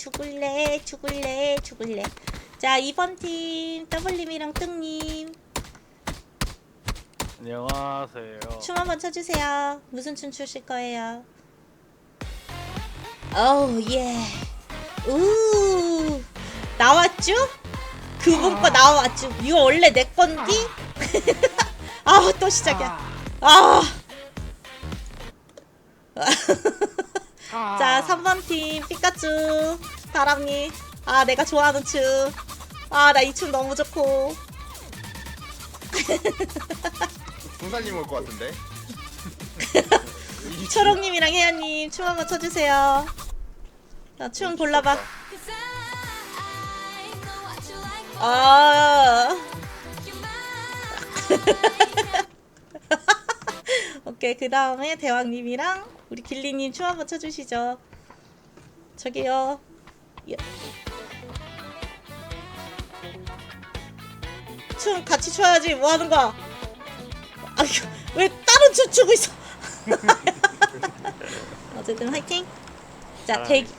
죽을래 죽을래 죽을래. 자 2번 팀 더블님이랑 뚱님. 안녕하세요. 춤 한번 춰주세요. 무슨 춤 추실 거예요? 오우 예우 나왔죠? 그분 거 나왔죠? 이거 원래 내 건디? 아우 또 시작이야. 아. 자, 3번 팀 피카츄 다람님. 아, 내가 좋아하는 춤. 아, 나 이 춤 너무 좋고. 군사님 올 것 같은데. 초록님이랑 혜연님 춤 한번 춰주세요. 자, 춤 골라봐. 아. 오케이, 그 다음에 대왕님이랑 우리 길리님 춤 한번 춰주시죠. 저기요. 예. 춤 같이 춰야지. 뭐 하는 거야? 아휴, 왜 다른 춤 추고 있어? 어쨌든 화이팅. 자, 대기.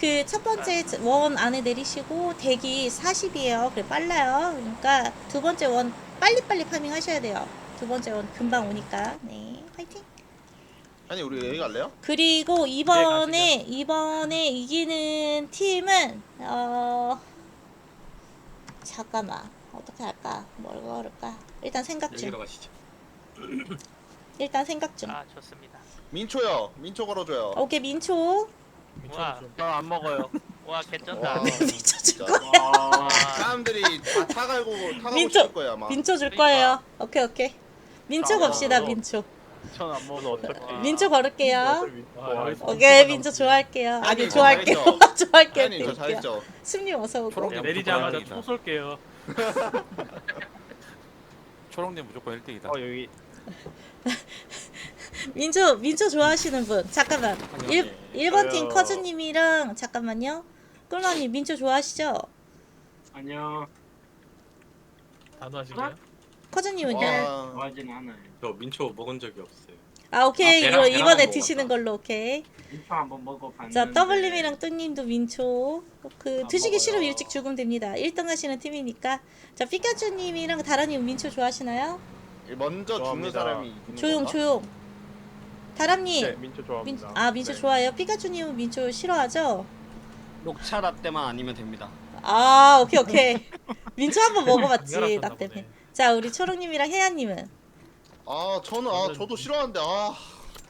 그 첫 번째 원 안에 내리시고 대기 40이에요. 그래 빨라요. 그러니까 두 번째 원 빨리빨리 파밍 하셔야 돼요. 두 번째 원 금방 오니까. 네. 화이팅. 아니 우리 여기 갈래요? 그리고 이번에 이번에 이기는 팀은 어 잠깐만 어떻게 할까 뭘 걸을까 일단 생각 중 여기로 가시죠. 일단 생각 중 아 좋습니다. 민초요. 민초 걸어줘요. 오케이 민초 와, 저안 먹어요. 와 개쩐다. 와, 민초 줄 진짜. 거야 와, 사람들이 다 타갈고 타가고 민초. 싶을 거야 아마. 민초 줄 그러니까. 거예요 오케이 오케이 민초 아, 갑시다 어. 민초 전안 먹어도 어떡해. 민초 걸을게요 와, 오케이 민초 좋아할게요 아니 아니, 좋아할게요. 좋아할게요 아니 저 잘했죠. 승리 어서 오고 내리자마자 총 쏠게요. 초록님 무조건 1등이다. 어 여기 민초 민초 좋아하시는 분 잠깐만 일 1번 팀 저요. 커즈님이랑 잠깐만요 꿀마님 민초 좋아하시죠? 안녕. 단호하시네요. 커즈님은요? 와, 좋아하지는 않아요. 저 민초 먹은 적이 없어요. 아 오케이 아, 배랑- 이거 이번에 배랑은 드시는. 걸로 오케이 민초 한번 먹어봤는데. 자 더블님이랑 뚜님도 민초 그 안 드시기 먹어요. 싫으면 일찍 죽으면 됩니다 1등 하시는 팀이니까 자 피카츄님이랑 다라님 민초 좋아하시나요? 먼저 죽는 좋아합니다. 사람이 이기는 조용 건가? 조용 다람님 네 민초 민, 좋아합니다. 아 민초 네. 좋아해요 피카츄님은 민초 싫어하죠? 녹차 라떼만 아니면 됩니다. 아 오케이 오케이 민초 한번 먹어봤지 나 때문에. 자 우리 초록님이랑 혜연님은 아 저는 아 저도 싫어하는데 아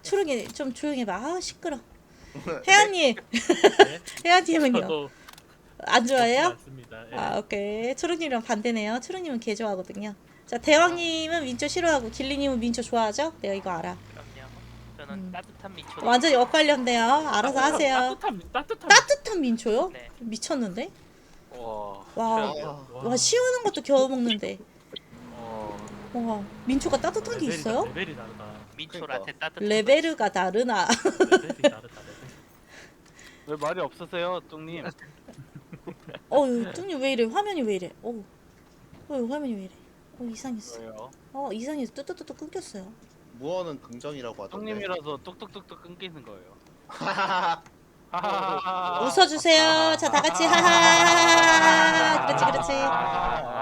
초록이 좀 조용히 해봐 아 시끄러 혜연님 네? 혜연님은요 저도 안 좋아해요? 맞습니다. 예. 아 오케이 초록님이랑 반대네요 초록님은 개 좋아하거든요 자 대왕님은 민초 싫어하고 길리님은 민초 좋아하죠? 내가 이거 알아 그럼요. 저는 음. 따뜻한 미초. 완전 역관련돼요 알아서 하세요 따뜻한 따뜻한. 따뜻한 민초요? 네. 미쳤는데? 와. 와, 아, 와 시원한 것도 겨우 먹는데 어. 와 민초가 따뜻한 게 레벨이 있어요? 다- 레벨이 다르다. 미초 그러니까. 따뜻한. 레베르가 다르나 레벨이 다르다. 레벨. 왜 말이 없으세요, 뚱님? 어휴 뚱님 왜 이래 화면이 왜 이래 어우 어휴 화면이 왜 이래 어 이상했어 왜요? 어 이상해서 뚜뚜뚜뚜 끊겼어요 무언은 긍정이라고 하던데. 뚱님이라서 뚝뚝뚝뚝 끊기는 거예요. 하하하. 하하하하. 웃어주세요 자 다 같이 하하 그렇지 그렇지 아.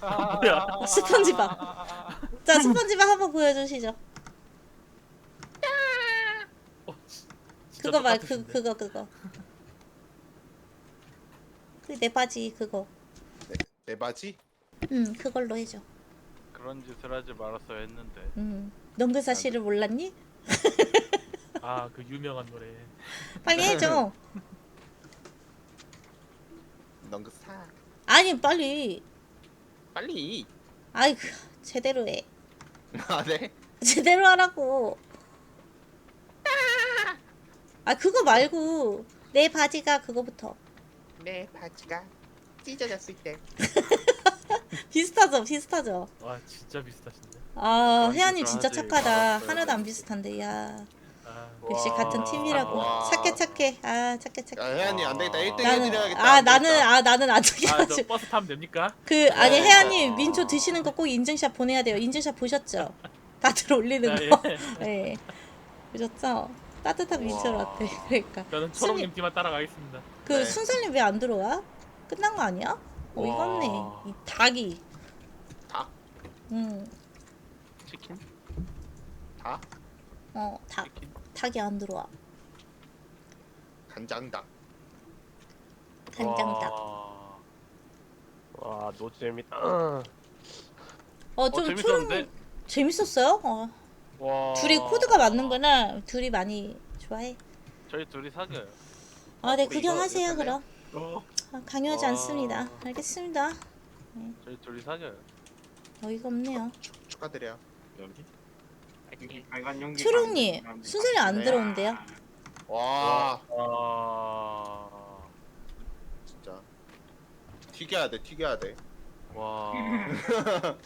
뭐야? 스펀지밥 자 스펀지밥 한번 보여주시죠 진짜 그거 말 그 똑같으신데? 그거 그거 그 내 바지 그거 내 바지? 응 그걸로 해줘 그런 짓을 하지 말았어야 했는데. 응넌 그 사실을 몰랐니? 아 그 유명한 노래. 빨리 해줘 넌그 사. 아니 빨리 빨리. 아이 그 제대로 해 아 네. 제대로 하라고 아 그거 말고 내 바지가 그거부터 내 바지가 찢어졌을 때. 비슷하죠 비슷하죠 와 진짜 비슷하신데. 아 혜연님 짓을 진짜 착하다 하나도 안 돼. 비슷한데 야아 아, 역시 같은 팀이라고. 와. 착해 착해. 아 착해 야 착해. 혜연이 안 되겠다 1등 나는 해드려야겠다 아 안 되겠다. 나는 아 나는 안 아, 저 되겠지. 버스 타면 됩니까? 그 아니 네. 혜연님 민초 드시는 거 꼭 인증샷 보내야 돼요. 인증샷 보셨죠? 다들 올리는 아, 거. 예. 네. 보셨죠? 따뜻한 민초 와. 라떼. 그러니까 저는 초롱님 뒤만 따라가겠습니다. 그 네. 순살님 왜 안 들어와? 끝난 거 아니야? 어 와. 이건네. 이 닭이. 닭? 응. 치킨? 다? 어 닭. 치킨? 닭이 안 들어와. 간장닭 간장닭. 와, 와 노잼이다. 어좀 어, 초롱 재밌었는데? 재밌었어요? 어. 와. 둘이 코드가 맞는구나. 둘이 많이 좋아해. 저희 둘이 사귀어요. 아, 네 우리 구경하세요 그럼. 어, 아, 강요하지 와. 않습니다. 알겠습니다. 저희 둘이 사귀어요. 어이가 없네요. 축, 축하드려요 여기. 초롱님 순살이 안 네. 들어온대요. 와 와. 진짜 튀겨야 돼 튀겨야 돼 와.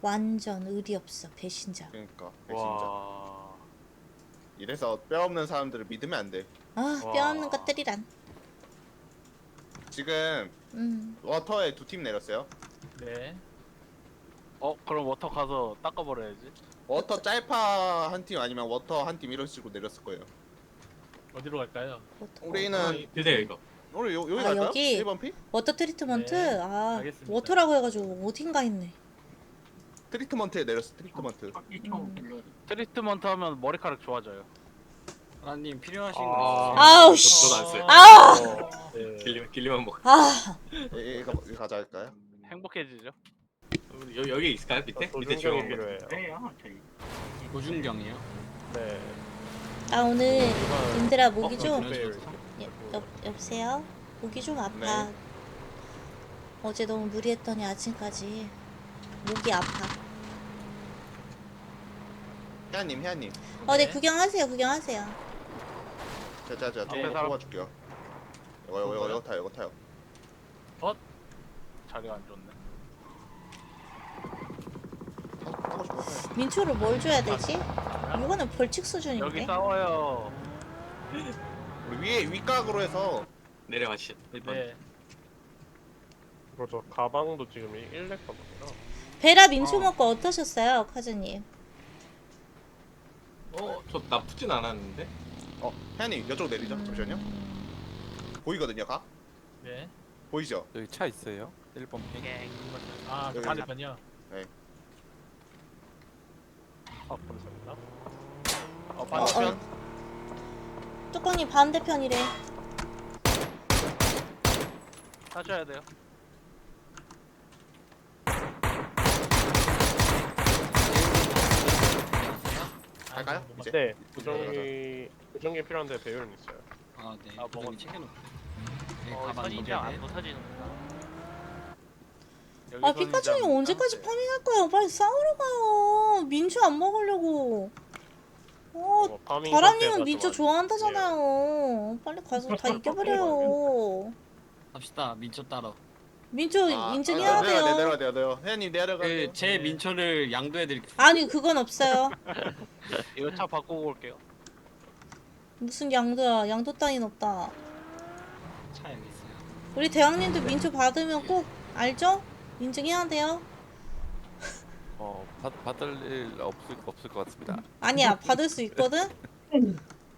완전 의리 없어 배신자. 그러니까 진짜 와. 이래서 뼈 없는 사람들을 믿으면 안돼 아 와. 뼈 없는 것들이란. 지금 음. 워터에 두 팀 내렸어요 네. 어, 그럼 워터 가서 닦아버려야지. 워터 짤파 한 팀 아니면 워터 한 팀 이런 식으로 내렸을 거예요 어디로 갈까요? 워터, 우리는 드세요 이거. 우리 요, 여기 아, 갈까요? 여기? 1번 피? 워터 트리트먼트. 네, 아 알겠습니다. 워터라고 해가지고 어딘가 있네. 트리트먼트에 내렸어 트리트먼트 음. 트리트먼트 하면 머리카락 좋아져요. 하나님 필요하신 아. 거 아우 저- 씨. 저도 안 써요. 아. 네. 길리 길리만 먹. 아. 이- 이거 이거 가자 할까요? 행복해지죠. 여기 여기 있을까요 밑에? 저 밑에 조용한 거. 저희. 고준경이요? 네. 아 오늘 님들아 목이 어, 좀 네. 예, 여, 여보세요? 목이 좀 아파. 네. 어제 너무 무리했더니 아침까지 목이 아파. 혜안님 혜안님 어, 네 네. 구경하세요, 구경하세요. 자자자 네, 사람. 뽑아줄게요 이거 이거 이거, 이거 타요 이거 타요 자리가 안 좋네. 민초를 뭘 줘야 되지? 이거는 벌칙 수준인데. 여기 싸워요. 우리 위에 윗각으로 해서 내려가시죠. 1번. 네. 그리고 저 가방도 지금 1렉 가방이라. 베라 민초 먹고 어떠셨어요, 카즈님? 어, 저 나쁘진 않았는데. 어 혜안님 이쪽으로 내리죠 잠시만요 보이거든요 각? 네. 보이죠? 여기 차 있어요? 1번 핑. 오케이. 아, 그 여기. 반대편이요. 아 감사합니다. 어 반대편 뚜껑이 반대편이래. 하셔야 돼요. 갈까요? 아, 이제? 네. 부정기 부정기 필요한데 배율은 있어요. 아, 네. 아, 아, 먹었네. 챙겨놓고. 네, 어, 가방 선인장 안 돼. 부서지는구나. 아, 피카츄님 언제까지. 파밍할 거예요? 빨리 싸우러 가요. 민초 안 먹으려고. 어, 뭐 상태가 민초 좀 좋아한다잖아요. 빨리 가서 다 이겨버려요. 합시다. 민초 따러. 민초 아, 인증 해야 아, 내려가야 돼 돼요. 내려가야 돼요 내려 혜안님 내려가세요 그 제 민초를 양도해 드릴게요. 아니 그건 없어요. 이거 차 바꾸고 올게요. 무슨 양도야? 양도 따윈 없다. 차 여기 있어요. 우리 대왕님도 민초 받으면 꼭 알죠? 인증해야 돼요. 어, 받, 받을 일 없을 없을 것 같습니다. 아니야 받을 수 있거든.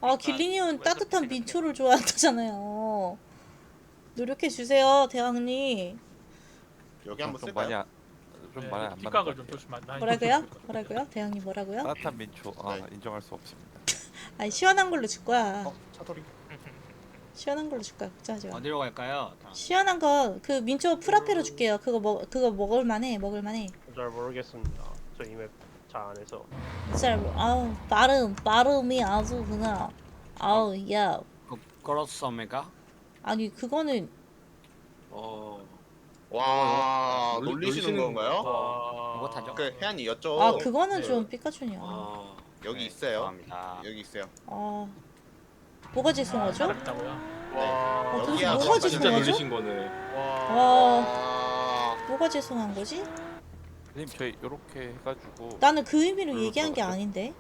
아 길리님은 왜 따뜻한 민초를 좋아한다잖아요. 노력해 주세요, 대왕님. 여기 한번 좀 쓸까요? 많이 안, 좀 네, 많이 안 맞는 뒷각을 것좀 같아요. 조심하. 뭐라고요? 뭐라고요? 대왕님 뭐라고요? 따뜻한 민초 아, 네. 인정할 수 없습니다. 아니 시원한 걸로 줄 거야. 어 차돌이 시원한 걸로 줄 거야. 걱정하지 마. 어디로 갈까요? 시원한 거 그 민초 프라페로 줄게요. 그거 먹 그거 먹을 만해. 먹을 만해. 잘 모르겠습니다. 저 이맵 잘 안 해서. 진짜 뭐, 아우 발음 발음이 아주 그냥 아우 야 그, 그렇습니까? 아니 그거는 어. 와 놀리- 놀리시는 놀리시는 건가요? 와. 이거 타죠? 그 혜안이 여쭤 아 그거는 네. 좀 삐까준이야. 아. 여기 네, 있어요 죄송합니다. 여기 있어요 아 뭐가 죄송하죠? 있다고요? 와. 어, 도대체 여기야, 뭐가 진짜 진짜 죄송하죠? 놀리신 거네. 와. 와아 뭐가 죄송한 거지? 님 저희 요렇게 해가지고 나는 그 의미로 별로 얘기한 게. 아닌데.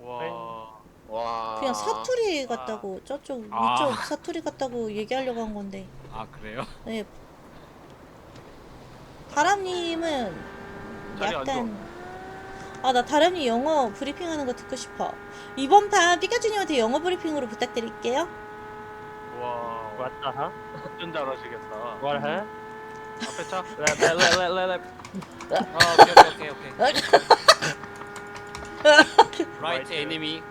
와. 와. 그냥 사투리 같다고 저쪽 아. 위쪽 사투리 같다고 얘기하려고 한 건데. 아 그래요? 네. 다람님은 자리 안 약간 아 나 다람님 영어 브리핑 하는 거 듣고 싶어. 이번 판 피카츄님한테 영어 브리핑으로 부탁드릴게요. 와. The hell? 어쩐 잘하시겠다. Hell? 앞에 차. Left. 아 오케이 오케이 오케이 오케이. Right enemy.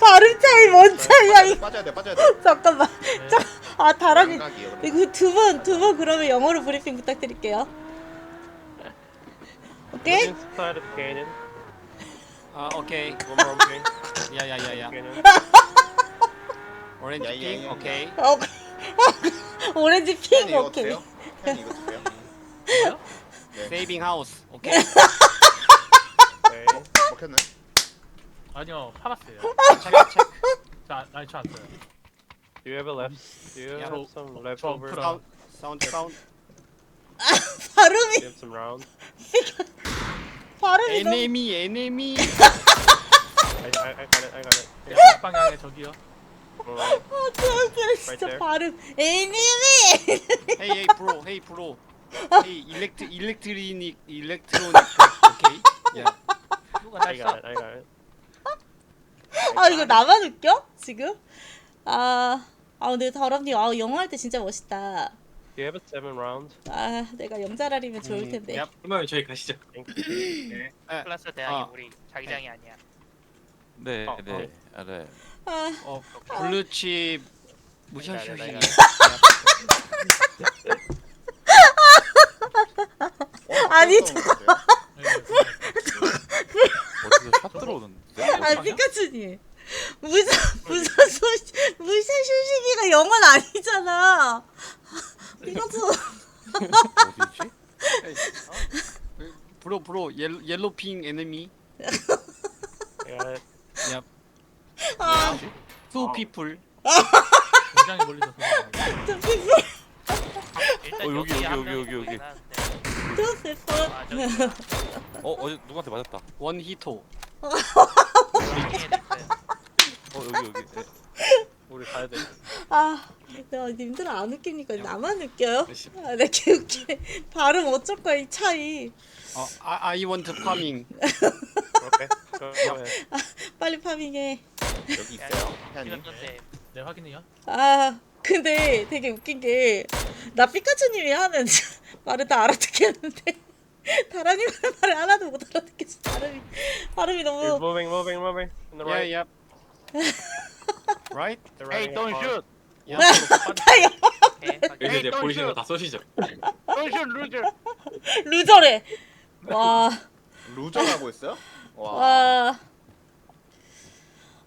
발음 차이 뭔 차이야 이 빠져야 돼, 빠져야 돼. 잠깐만. 네. 자, 아 다람이. 이거 두 번 두 번 그러면 영어로 브리핑 부탁드릴게요. 오케이? Inside of canyon. 아 오케이. One more okay. 야야야야. Canyon. 오렌지 야, 야, 핑 야, 야. 오케이. 어, 오렌지 팬이 핑 이거 오케이. 드세요? 팬이 이거 드세요? 세이빙 하우스 오케이. Okay. 먹혔네. 아니요 파봤어요. 체크 체크. 자 아니 저안 써요. Do you have a left? Do you Yeah. have some 저 leftover? 풀어. 사운드 사운드 사운드. 발음이 Do you have some rounds? 발음이 너무 에네미 에네미. 네, 방향에 저기요. 아, 저기 진짜 there. 발음 애니미 헤이 헤이 프로 헤이 프로. 헤이 일렉트 일렉트리닉 일렉트로닉 오케이. 야. 누가 got it. 아 이거 나만 웃겨 지금 아. 아 근데 다람님 아 영어 할 때 진짜 멋있다. Do you have a seven rounds? 아 내가 영자라리면 좋을 텐데. 얍. 그러면 저희 가시죠. 플러스 대학이 아. 우리 자기장이 아니야. 네, 어, 네, 아, 네. 아어 블루칩. 네, 네, 어, 아니, 어떤 거 같아요? 네, 네. 어디서 샷 들어오는데? 아 피카츄님 무슨 무슨 소 무슨 휴식이가 영어는 아니잖아. 피카츄 어디지? 브로 브로 옐로 옐로핑 에네미. It. 야. 아투 피플. 굉장히 멀리서 저 피부 일단 어, 여기, 여기 여기, 한 여기, 명이 여기, 여기. 보이긴 하는데. 또 슬퍼. 아 저기 어, 어디 누구한테 맞았다. 원 히토. 중에. 어, 여기 여기. 네. 우리 가야 돼. 아, 야, 님들 안 웃깁니까? 나만 웃겨요? 씨. 아, 나 개웃기네. 발음 어쩔 거야, 이 차이. 어, 아, I want farming. Go ahead. 빨리 파밍해. 여기 있어요. 팬이. 찍었는데 네 확인해요. 아, 근데 되게 웃긴 게, 나 피카츄님이 하는 말을 다 알아듣겠는데, 다라님 하는 말을 하나도 못 알아듣겠어. 발음이, 발음이 너무. moving, moving, moving. In the right. Yeah, yeah. Right? They're Hey, riding don't car. shoot. Yeah. 다야, 오케이 여기. 이제 don't 보이시는 shoot. 거다 쏘시죠. Don't shoot, loser. 루저래. 와, 루저라고 했어요? 와. 와.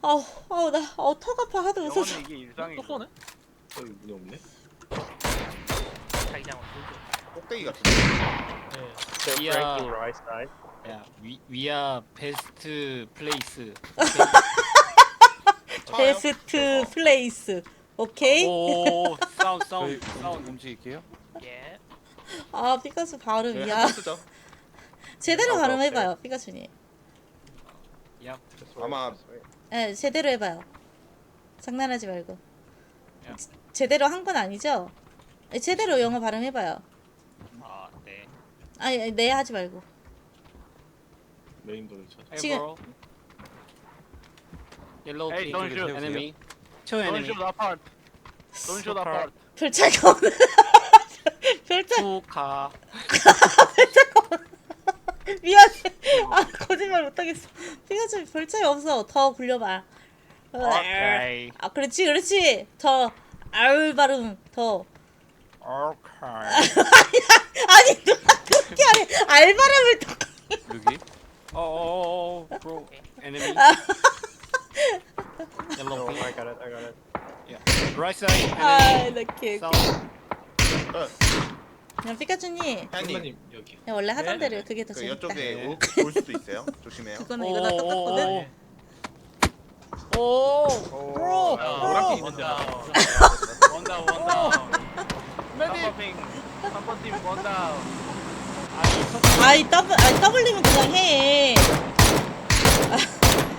아우, 아우, 나, 어, 턱 아파. 하도 웃어서. 영어는 이게 또 일상이죠. 쏘네? 여기 문이 없네. 자기장은 꼭대기 같은데. 네. Right side. Yeah, we, we are best place. 베스트 플레이스. 오케이? 오, 사운드, 저희 사운드, 사운드. 움직일게요. 예. 아, 피카츄 발음이야. 쓰죠. 제대로 어, 발음 해봐요, 피카츄님. Way, 아마-. 네, 제대로 해봐요. 장난하지 말고. 야. 제- 제대로 한 건 아니죠? 네, 제대로 영어 발음 해봐요. 아 네. 아니, 아니, 네 하지 말고. 메인. Hey, 지금-. Yellow Hey, don't shoot. enemy. Two Don't enemy. shoot apart. Don't shoot apart. 별 차이가 없는. 별 차이, Two car. 미안해. 아, 거짓말 못하겠어. 피카츄 별 차이 없어. 더 굴려봐. Okay. 아, 그렇지, 그렇지. 더, 아울 발음, 더. Okay. 아니, 누가 그렇게 하래. 알 발음을 더. 여기. Oh, oh, oh, bro. Enemy Oh, pink. I got it, I got it. Yeah. Right side. 아, Enemy. 나 개. Sound. 그냥 피카츄님. 팬이. 선배님 여기. 그냥 원래 하던 네. 대로 그게 더 그 재밌다. 이쪽에 네. 올, 올 수도 있어요. 조심해요. 그거는 이거 다 오, 똑같거든. 오, 오. Bro. 노랗게 원 있는데. 다운. 원 다운, 원 다운. Medic. 삼번팀, 삼번팀 원 다운. 아이 더블 아이 더블리면 그냥 해.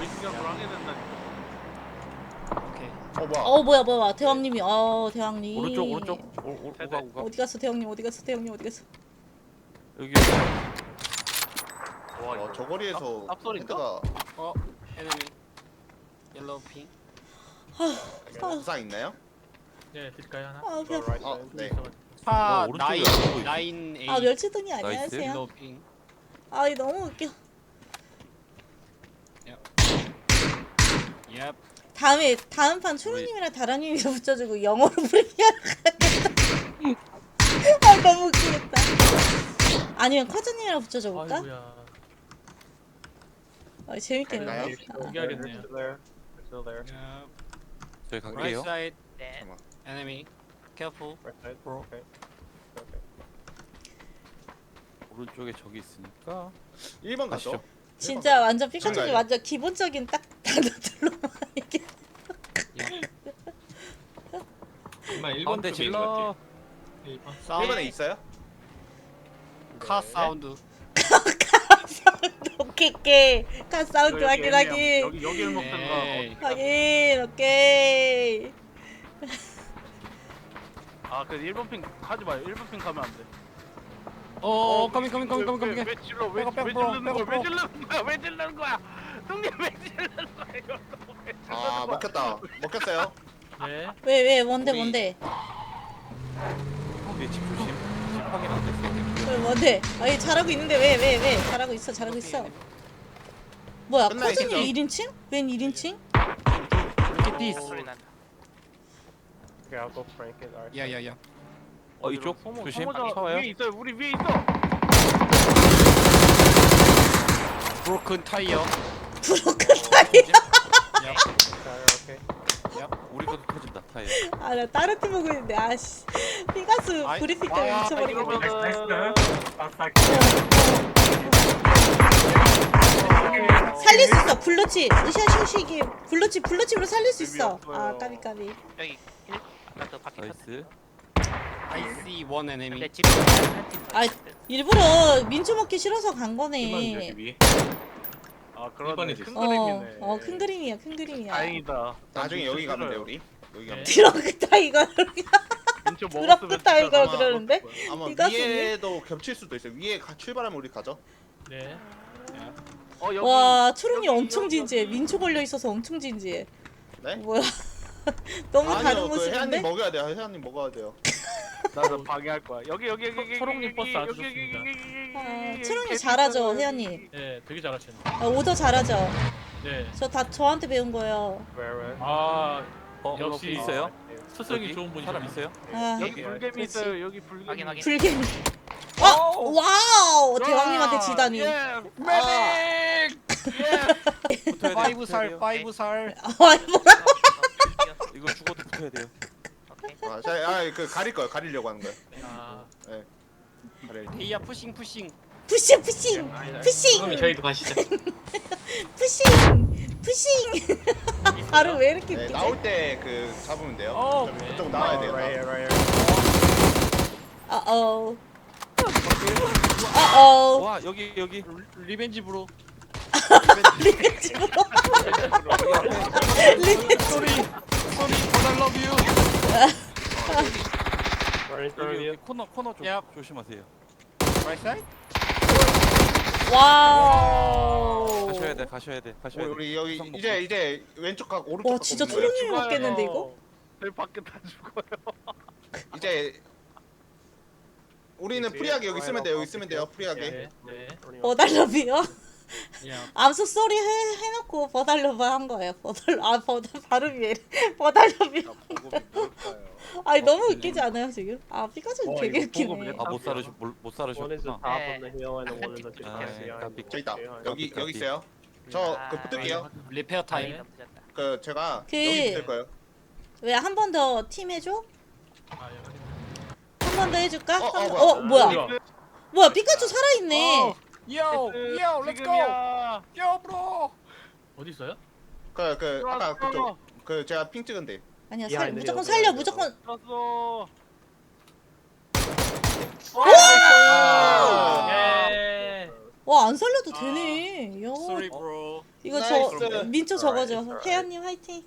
미치가 불안해 된다 어 뭐야? 어 뭐야 뭐야 대왕님이 어 대왕님. 오른쪽 오른쪽 오, 오, 오가 오가 어디 갔어 대왕님 어디 갔어 대왕님 어디 갔어? 여기 와 어, 이거 저 거리에서 앞- 앞소리인가? 헤드가 어 에너미. 옐로우 핑. 부상 있나요? 네 드릴까요 하나? 아 그냥 어, 네. 파 어, 오른쪽에 나인? 나인 에이. 아 멸치등이. 안녕하세요. 옐로우 핑. 아이 너무 웃겨. 예. 다음에 다음 판 초롱님이랑 다라님이랑 붙여주고 영어로 브리핑하러 가야겠다. 아 너무 웃기겠다. 아니면 커즈님이랑 붙여줘 볼까? 아이고야. 아? 아. Still there. Still there. 저희 Right 갈게요 네. side enemy. Careful. Right side. Okay. Okay. 오른쪽에 적이 있으니까 1번 가시죠. 가죠. 진짜 완전 피카츄. 완전 기본적인 딱 단어들로만 이게 정말 1번 가운데 쪽인 것 같아. 질러 1번. 사운드. 1번에 있어요? 카 사운드. 오케이 오케이 카 사운드 확인 확인 여기 여기를 먹든가. 네. 확인 오케이 아, 그 1번 핑 하지 마요. 1번 핑 가면 안 돼. 어, 커밍 커밍 커밍 왜, 커밍 왜, 커밍. 왜 질러? 왜, 백업, 왜 백업, 질르는 거야? 백업, 왜 질르는 거야? 왜 질르는 거야? 형님 왜 질르는 거야? 이거 왜 질르는 아 거야? 먹혔다. 먹혔어요. 네. 왜 왜 뭔데 우리- 뭔데 뒤에 집 조심 집 확인 안 됐어 왜 뭔데 아니 잘하고 있는데 왜 왜 왜 잘하고 있어 잘하고 있어 뭐야 끝나 있겠죠? 1인칭? 웬 1인칭? Look at this. 소리 난다. Okay, I'll go flank it. Alright. 야야야. 어 이쪽 소모, 조심 소모자 쳐와요 위에 있어요. 우리 위에 있어. 브로큰 타이어. 브로큰 타이 Tire, okay. 우리 것도 터진다 타이어 아 나 다른 팀 보고 있는데 아씨 피가스 아이, 브리핑 때문에 아, 미쳐버리겠네 이러면은 살릴 수 있어 블루칩 으쌰 슈시기 블루칩 블루칩으로 살릴 수 있어 아 까비 까비 여기 1 아까 그 바퀴 탔 나이스 I see one enemy. 근데 집 한팀 아 일부러 민초 먹기 싫어서 간 1번 여기 거네. 아, 그러네. 큰 어, 그림이네. 어 큰 그림이야 큰 그림이야 다행이다. 나중에 여기 가면 돼 우리. 여기 가면. 돼. 타이거 민초 드러그 먹었으면 타이거 아마 그러는데 아마 이거 위에도 겹칠 수도 있어요. 위에 가, 출발하면 우리 가죠. 네. 어, 여기 와 초롱이 여기, 엄청 여기, 진지해 여기. 민초 걸려 있어서 엄청 진지해 네? 뭐야 너무 다른 아니요, 그 모습인데 해안님 먹어야 돼요. 해안님 먹어야 돼요. 나도 방해할 거야. 여기 여기 여기 여기 초록님 여기, 버스 아주 여기, 여기, 좋습니다. 여기, 여기, 여기, 아, 여기, 초롱이 여기, 잘하죠 여기. 혜연님 네, 되게 잘하시네. 아, 오더 잘하죠 네. 저 다 저한테 배운 거예요? 아, 어 역시 있어요? 스승이 여기? 좋은 분이 사람 있어요? 아 여기 불개미 그렇지. 있어요. 여기 불개미. 확인 확인. 불개미 어 와우 대왕님한테 지다니 예. 메딕. 붙어야 돼요 파이브 붙어야 살, 돼요. 파이브 살. 아 뭐라 이거 죽어도 붙어야 돼요 오케이. 아, 자, 아, 그 가릴 거예요. 가리려고 하는 거예요. 아, 가릴. 데이야 푸싱 푸싱. 푸싱 푸싱 푸싱 그럼 저희도 가시죠. 푸싱 푸싱 바로 왜 이렇게 네, 웃기지? 나올 때 그 잡으면 돼요. 어, 좀 그쪽 나와야 돼요. 나. 어어 어어 와 여기 여기 리벤지 브로. 리벤지로 리벤지 소리. 소리. But I love you. Right 여기. 여기 코너 코너 좀 Yep. 조심하세요 Right side. 와우 가셔야 돼 가셔야 돼 가셔야 돼 우리 여기 구성 이제 이제 왼쪽 각 오른쪽 와 각 진짜. 초롱님 먹겠는데 이거? 저희 밖에 다 죽어요. 이제 우리는 프리하게 여기 있으면 돼요. 여기 있으면 돼요. 프리하게. 네. 네. 버달러비요? Yeah. 암소 쏘리 해, 해놓고 버달러비 한 거예요. 버달 아 버달 발음이 왜 이래? 뭘까요? 아니 너무 웃기지 않아요 지금? 아 피카츄 어, 되게 이거 웃기네. 아못 사르셨 못 사르셨구나 top 네. 아, 저. 여기. 여기 있어요. 저 그 붙을게요. 리페어 타임. 네. 그 제가 그- 여기 붙을 거예요. 왜 한 번 더 팀 해줘? 아, 예, 확인. 한번 더 해줄까? 어, 어, 번- 뭐야. 어? 뭐야 피카츄 살아있네. Yo, yo, let's go. 지금이야. Yo, bro. 어디 있어요? 그그 아까 들어왔어. 그쪽 그 제가 핑 찍은데. 아니야 야, 살 근데 무조건 살려 여기 무조건. 들었어. 와! 예. 와 안 살려도 되네. 야, Sorry bro 이거 나이스. 저 민초 적어줘. 혜연님 화이팅.